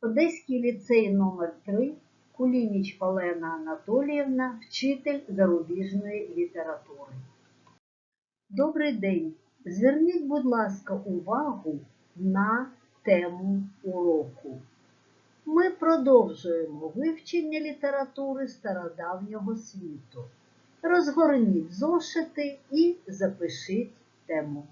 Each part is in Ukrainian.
Одеський ліцей номер 3 Кулініч Олена Анатоліївна, вчитель зарубіжної літератури. Добрий день! Зверніть, будь ласка, увагу на тему уроку. Ми продовжуємо вивчення літератури стародавнього світу. Розгорніть зошити і запишіть тему.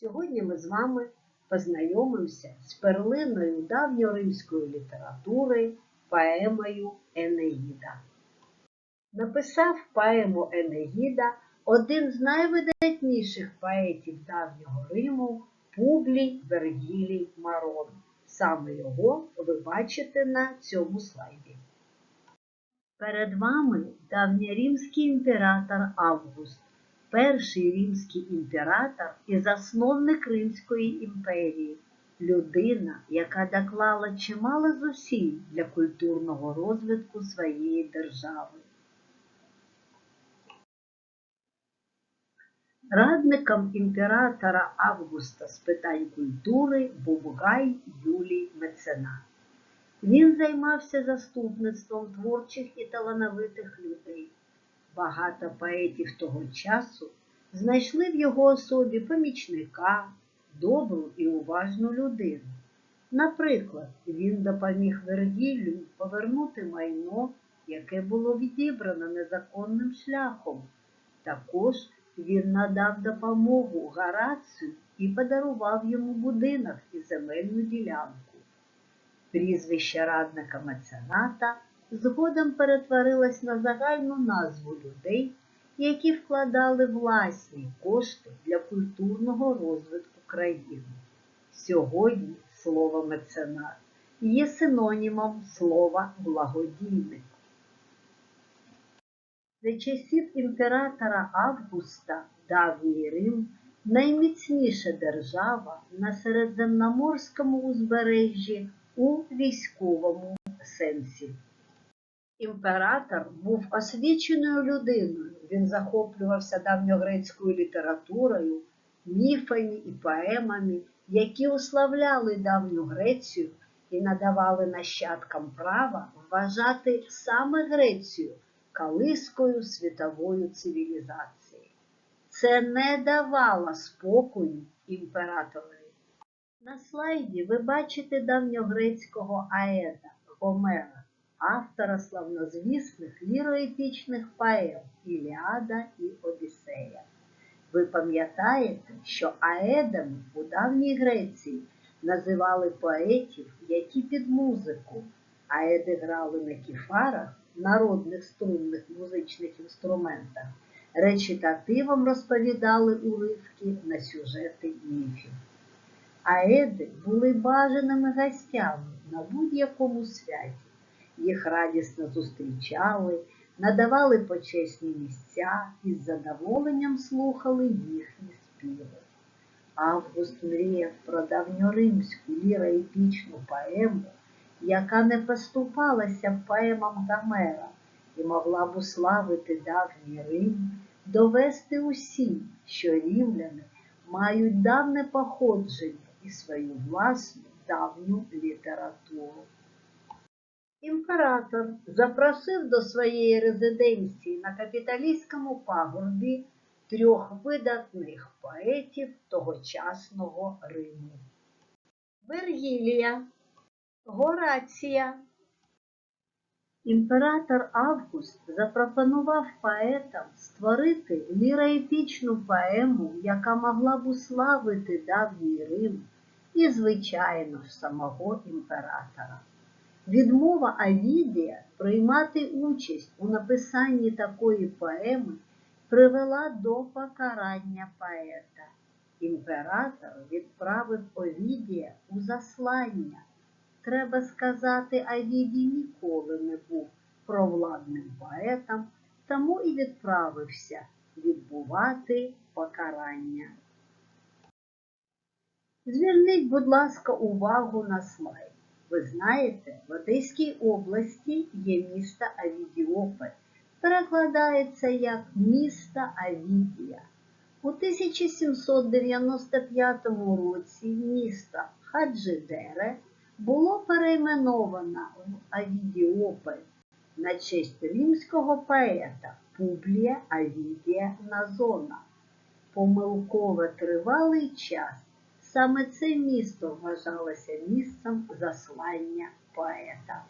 Сьогодні ми з вами познайомимося з перлиною давньоримської літератури поемою Енеїда. Написав поему Енеїда один з найвидатніших поетів давнього Риму Публій Вергілій Марон. Саме його ви бачите на цьому слайді. Перед вами давньоримський імператор Август, перший римський імператор і засновник Римської імперії, людина, яка доклала чимало зусиль для культурного розвитку своєї держави. Радником імператора Августа з питань культури був Гай Юлій Меценат. Він займався заступництвом творчих і талановитих людей. Багато поетів того часу знайшли в його особі помічника, добру і уважну людину. Наприклад, він допоміг Вергілію повернути майно, яке було відібрано незаконним шляхом. Також він надав допомогу Гарацію і подарував йому будинок і земельну ділянку. Прізвище радника мецената згодом перетворилось на загальну назву людей, які вкладали власні кошти для культурного розвитку країни. Сьогодні слово меценат є синонімом слова благодійник. За часів імператора Августа давній Рим найміцніша держава на середземноморському узбережжі у військовому сенсі. Імператор був освіченою людиною, він захоплювався давньогрецькою літературою, міфами і поемами, які уславляли давню Грецію і надавали нащадкам права вважати саме Грецію калискою світової цивілізації. Це не давало спокою імператорові. На слайді ви бачите давньогрецького аеда Гомера, автора славнозвісних ліроепічних поем Іліада і Одіссея. Ви пам'ятаєте, що аедами у давній Греції називали поетів, які під музику, аеди грали на кіфарах, народних струнних музичних інструментах, речитативом розповідали уривки на сюжети міфів. Аеди були бажаними гостями на будь-якому святі. Їх радісно зустрічали, надавали почесні місця і з задоволенням слухали їхні співи. Август мріяв про давньоримську ліроепічну поему, яка не поступалася поемам Гомера і могла б уславити давній Рим, довести усім, що рівляни мають давне походження і свою власну давню літературу. Імператор запросив до своєї резиденції на капіталістському пагорбі трьох видатних поетів тогочасного Риму. Вергілія, Горація. Імператор Август запропонував поетам створити ліроепічну поему, яка могла б уславити давній Рим і, звичайно ж, самого імператора. Відмова Авідія приймати участь у написанні такої поеми привела до покарання поета. Імператор відправив Овідія у заслання. Треба сказати, Авідій ніколи не був провладним поетом, тому і відправився відбувати покарання. Зверніть, будь ласка, увагу на слайд. Ви знаєте, в Одеській області є місто Авідіополь. Перекладається як місто Авідія. У 1795 році місто Хаджидере було перейменовано в Авідіополь на честь римського поета Публія Авідія Назона. Помилково тривалий час саме це місто вважалося місцем заслання поета.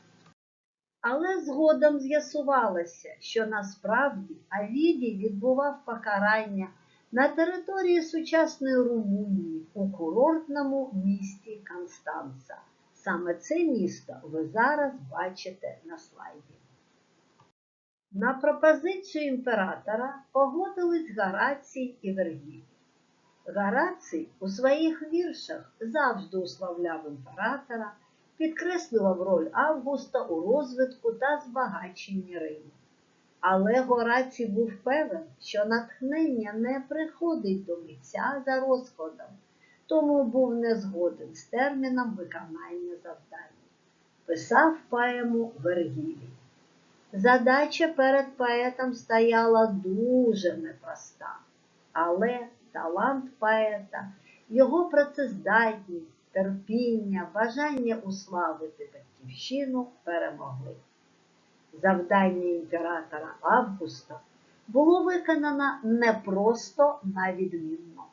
Але згодом з'ясувалося, що насправді Авідій відбував покарання на території сучасної Румунії у курортному місті Констанца. Саме це місто ви зараз бачите на слайді. На пропозицію імператора погодились Горацій і Вергілій. Горацій у своїх віршах завжди уславляв імператора, підкреслював роль Августа у розвитку та збагаченні Риму. Але Горацій був певен, що натхнення не приходить до митця за розкладом, тому був не згоден з терміном виконання завдання. Писав поему Вергілій. Задача перед поетом стояла дуже непроста, але талант поета, його працездатність, терпіння, бажання уславити батьківщину перемогли. Завдання імператора Августа було виконано непросто на відмінно.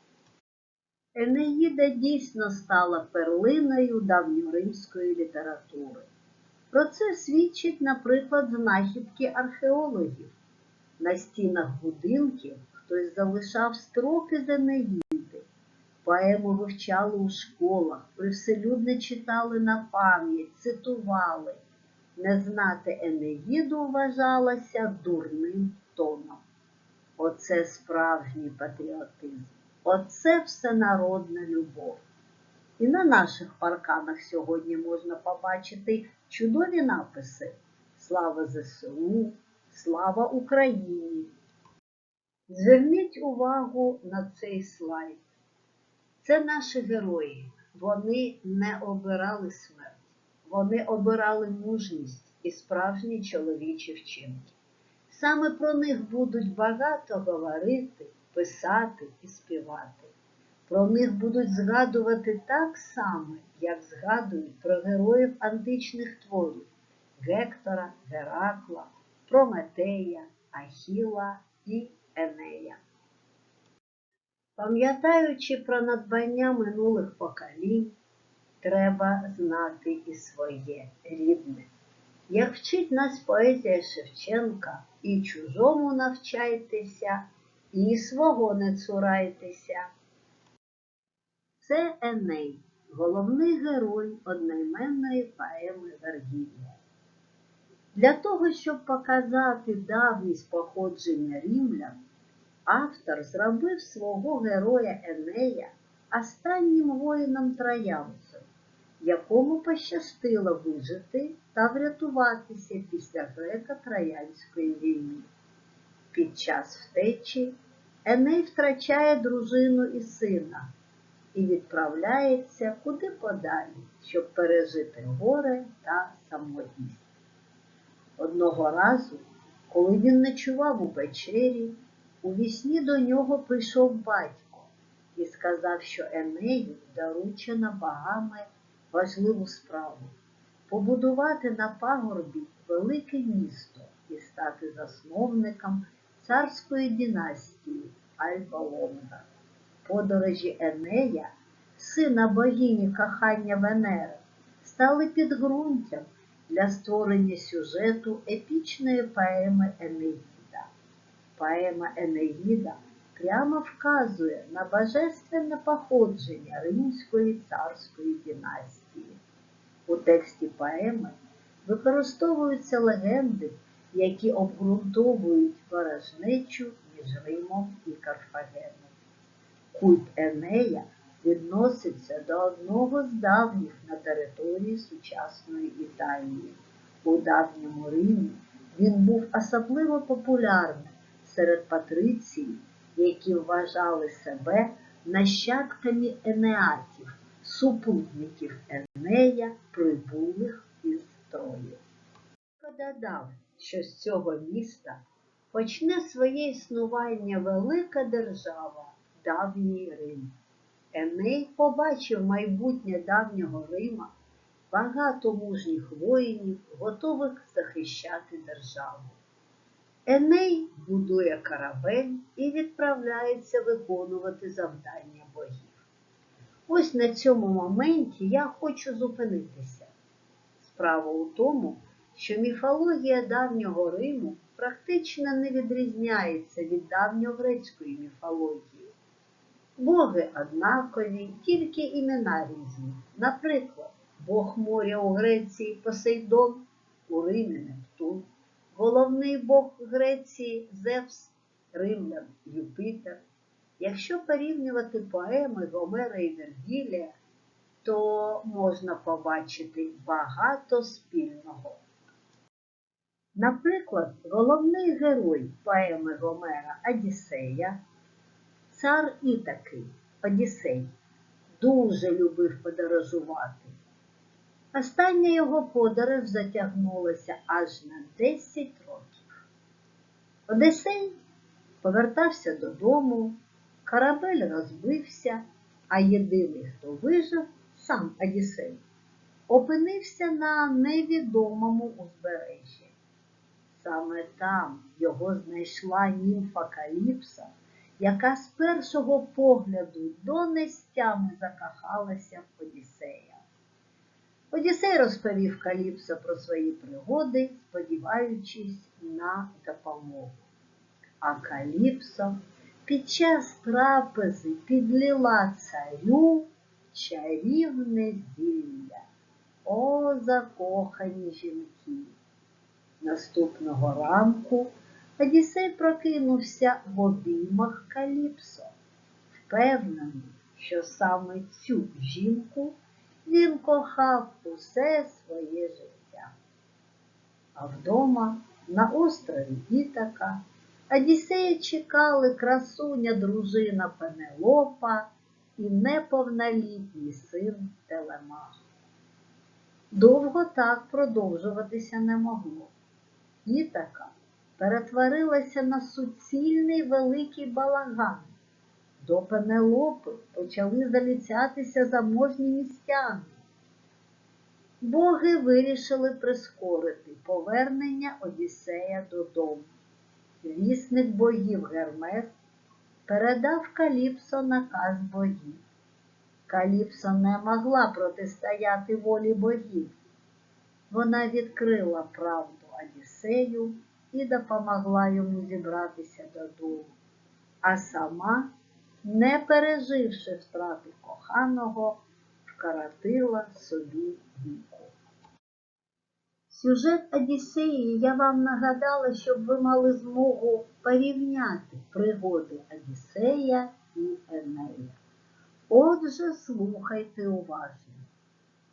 Енеїда дійсно стала перлиною давньоримської літератури. Про це свідчить, наприклад, знахідки археологів. На стінах будинків хтось залишав строки з Енеїди, поему вивчали у школах, привселюдно читали на пам'ять, цитували. Не знати Енеїду вважалося дурним тоном. Оце справжній патріотизм, оце всенародна любов. І на наших парканах сьогодні можна побачити чудові написи Слава ЗСУ, Слава Україні. Зверніть увагу на цей слайд. Це наші герої. Вони не обирали смерть, вони обирали мужність і справжні чоловічі вчинки. Саме про них будуть багато говорити, писати і співати. Про них будуть згадувати так само, як згадують про героїв античних творів Гектора, Геракла, Прометея, Ахіла і Енея. Пам'ятаючи про надбання минулих поколінь, треба знати і своє рідне. Як вчить нас поезія Шевченка, і чужому навчайтеся, і свого не цурайтеся. Це Еней, головний герой одноіменної поеми Вергілія. Для того, щоб показати давність походження римлян, автор зробив свого героя Енея останнім воїном троянцем, якому пощастило вижити та врятуватися після греко-троянської війни. Під час втечі Еней втрачає дружину і сина і відправляється куди подалі, щоб пережити горе та самотність. Одного разу, коли він ночував у печері, у вісні до нього прийшов батько і сказав, що Енею доручено богами важливу справу побудувати на пагорбі велике місто і стати засновником царської династії Альба Лонга. Подорожі Енея, сина богині кохання Венери, стали підґрунтям для створення сюжету епічної поеми Енеїда. Поема Енеїда прямо вказує на божественне походження римської царської династії. У тексті поеми використовуються легенди, які обґрунтовують ворожнечу між Римом і Карфагеном. Культ Енея відноситься до одного з давніх на території сучасної Італії. У давньому Римі він був особливо популярним серед патрицій, які вважали себе нащадками енеатів, супутників Енея, прибулих із Трої. Додав, що з цього міста почне своє існування велика держава, давній Рим. Еней побачив майбутнє давнього Рима багато мужніх воїнів, готових захищати державу. Еней будує корабель і відправляється виконувати завдання богів. Ось на цьому моменті я хочу зупинитися. Справа у тому, що міфологія давнього Риму практично не відрізняється від давньогрецької міфології. Боги однакові, тільки імена різні. Наприклад, Бог моря у Греції Посейдон, у Римі Нептун, головний Бог Греції Зевс, Римлян Юпітер. Якщо порівнювати поеми Гомера і Вергілія, то можна побачити багато спільного. Наприклад, головний герой поеми Гомера Одіссея, цар Ітаки, Одіссей, дуже любив подорожувати. Остання його подорож затягнулася аж на 10 років. Одіссей повертався додому, корабель розбився, а єдиний, хто вижив, сам Одіссей, опинився на невідомому узбережжі. Саме там його знайшла німфа Каліпса, яка з першого погляду до нестями закохалася в Одіссея. Одіссей розповів Каліпсо про свої пригоди, сподіваючись на допомогу. А Каліпсо під час трапези підлила царю чарівне зілля. О, закохані жінки! Наступного ранку Одіссей прокинувся в обіймах Каліпсо, впевнений, що саме цю жінку він кохав усе своє життя. А вдома на острові Ітака Одіссея чекали красуня дружина Пенелопа і неповнолітній син Телемах. Довго так продовжуватися не могло. Ітака перетворилася на суцільний великий балаган. До Пенелопи почали заліцятися заможні містяни. Боги вирішили прискорити повернення Одіссея додому. Вісник богів Гермес передав Каліпсо наказ богів. Каліпсо не могла протистояти волі богів. Вона відкрила правду Одіссею і допомогла йому зібратися додому, а сама, не переживши втрати коханого, вкоротила собі віку. Сюжет Одіссеї я вам нагадала, щоб ви мали змогу порівняти пригоди Одіссея і Енея. Отже, слухайте уважно.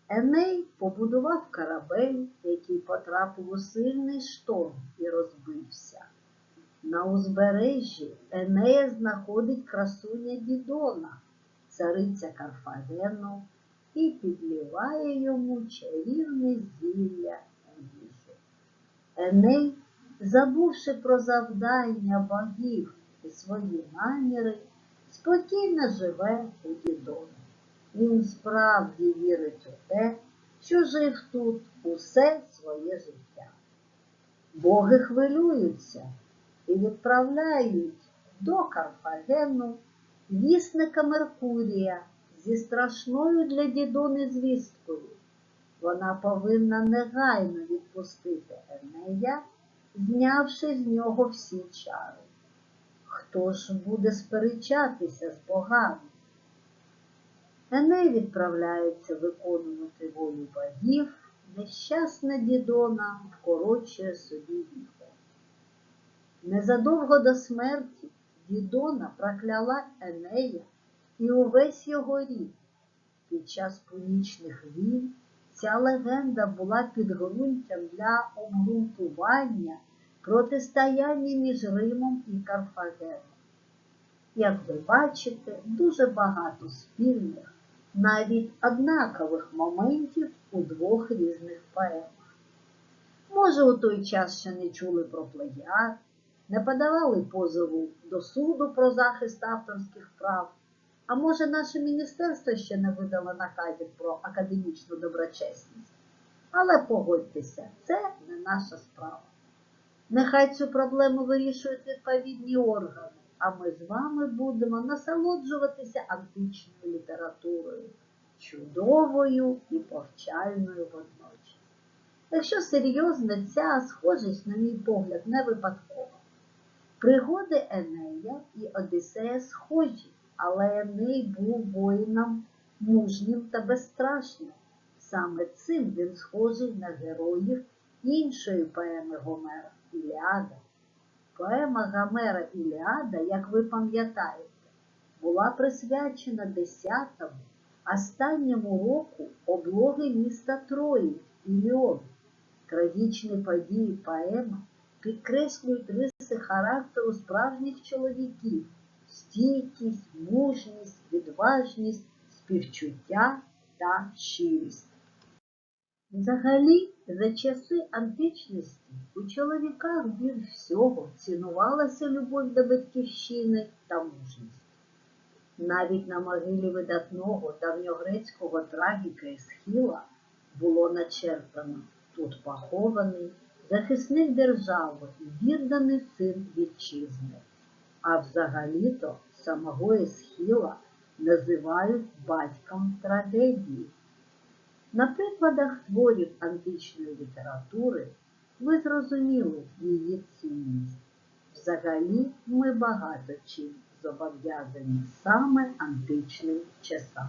Еней побудував корабель, який потрапив у сильний шторм і розбився. На узбережжі Енея знаходить красуня Дідона, цариця Карфагену, і підліває йому чарівне зілля їжу. Еней, забувши про завдання богів і свої наміри, спокійно живе у Дідоні. Він справді вірить у те, що жив тут усе своє життя. Боги хвилюються і відправляють до Карфагену вісника Меркурія зі страшною для дідони звісткою. Вона повинна негайно відпустити Енея, знявши з нього всі чари. Хто ж буде сперечатися з богами? Еней відправляється виконувати волю богів, нещасна дідона вкорочує собі віку. Незадовго до смерті дідона прокляла Енея і увесь його рід. Під час пунічних війн ця легенда була підґрунтям для обґрунтування протистояння між Римом і Карфагеном. Як ви бачите, дуже багато спільних, навіть однакових моментів у двох різних поемах. Може, у той час ще не чули про плагіат, не подавали позову до суду про захист авторських прав, А може наше міністерство ще не видало наказів про академічну доброчесність? Але погодьтеся, це не наша справа. Нехай цю проблему вирішують відповідні органи, а ми з вами будемо насолоджуватися античною літературою, чудовою і повчальною водночас. Якщо серйозно, ця схожість, на мій погляд, не випадкова. Пригоди Енея і Одіссея схожі, але Еней був воїном мужнім та безстрашним. Саме цим він схожий на героїв іншої поеми Гомера Іліада. Поема Гомера Іліада, як ви пам'ятаєте, була присвячена 10-му, останньому року облоги міста Трої Іліон. Трагічні події поеми підкреслюють риси характеру справжніх чоловіків, стійкість, мужність, відважність, співчуття та щирість. Взагалі, за часи античності у чоловіках більш всього цінувалася любов до батьківщини та мужність. Навіть на могилі видатного давньогрецького трагіка Есхіла було начертано тут похований захисник держави відданий син вітчизни. А взагалі-то самого Есхіла називають батьком трагедії. На прикладах творів античної літератури ви зрозуміли її цінність. Взагалі ми багато чим зобов'язані саме античним часам.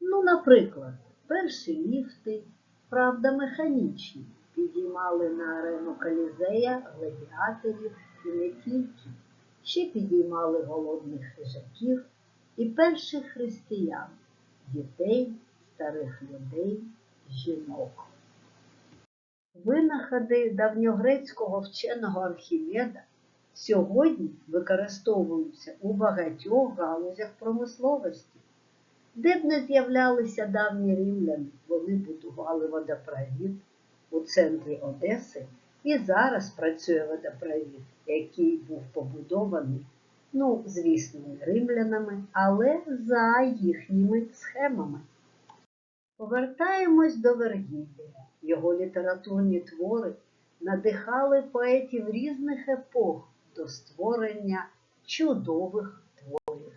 Ну, наприклад, перші ліфти, правда, механічні, підіймали на арену Колізея гладіаторів і не тільки, ще підіймали голодних хижаків і перших християн, дітей, старих людей, жінок. Винаходи давньогрецького вченого Архімеда сьогодні використовуються у багатьох галузях промисловості. Де б не з'являлися давні римляни, вони будували водопровід у центрі Одеси, і зараз працює водопровід, який був побудований, ну, звісно, римлянами, але за їхніми схемами. Повертаємось до Вергілія. Його літературні твори надихали поетів різних епох до створення чудових творів.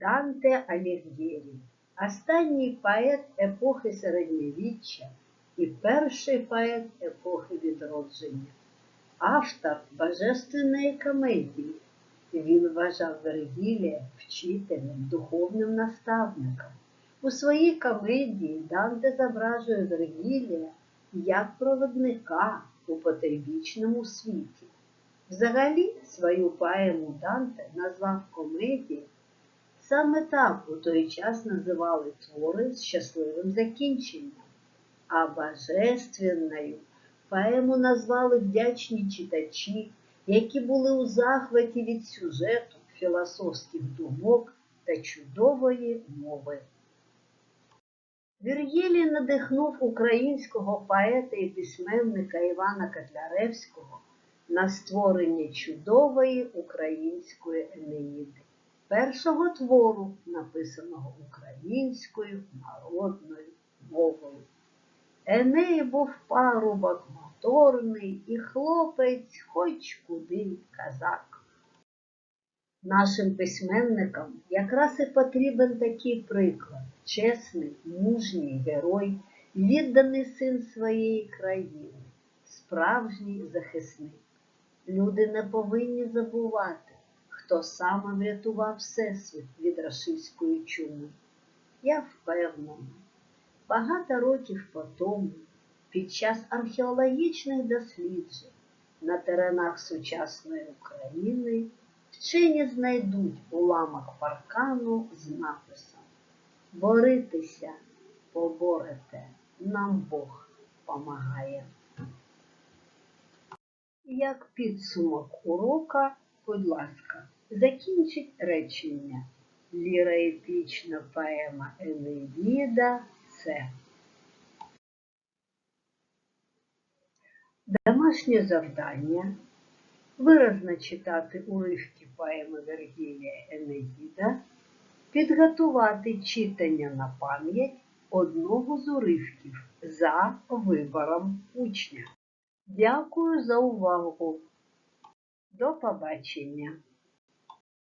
Данте Алігєрі – останній поет епохи середньовіччя і перший поет епохи відродження, автор божественної комедії. Він вважав Вергілія вчителем, духовним наставником. У своїй комедії Данте зображує Вергілія як проводника у потойбічному світі. Взагалі свою поему Данте назвав комедією. Саме так у той час називали твори з щасливим закінченням, а божественною поему назвали вдячні читачі, які були у захваті від сюжету, філософських думок та чудової мови. Вір'єлій надихнув українського поета і письменника Івана Котляревського на створення чудової української енеїди, першого твору, написаного українською народною мовою. Еней був парубок моторний і хлопець хоч куди казак. Нашим письменникам якраз і потрібен такий приклад чесний, мужній герой, відданий син своєї країни, справжній захисник. Люди не повинні забувати, хто саме врятував Всесвіт від рашистської чуми. Я впевнена, багато років по тому, під час археологічних досліджень на теренах сучасної України вчені знайдуть уламок паркану з написом Боритися, поборете, нам Бог помагає. Як підсумок урока, будь ласка, закінчіть речення. Ліроепічна поема Енеїда це. Домашнє завдання виразно читати уривки поеми Вергілія Енеїда підготувати читання на пам'ять одного з уривків за вибором учня. Дякую за увагу. До побачення!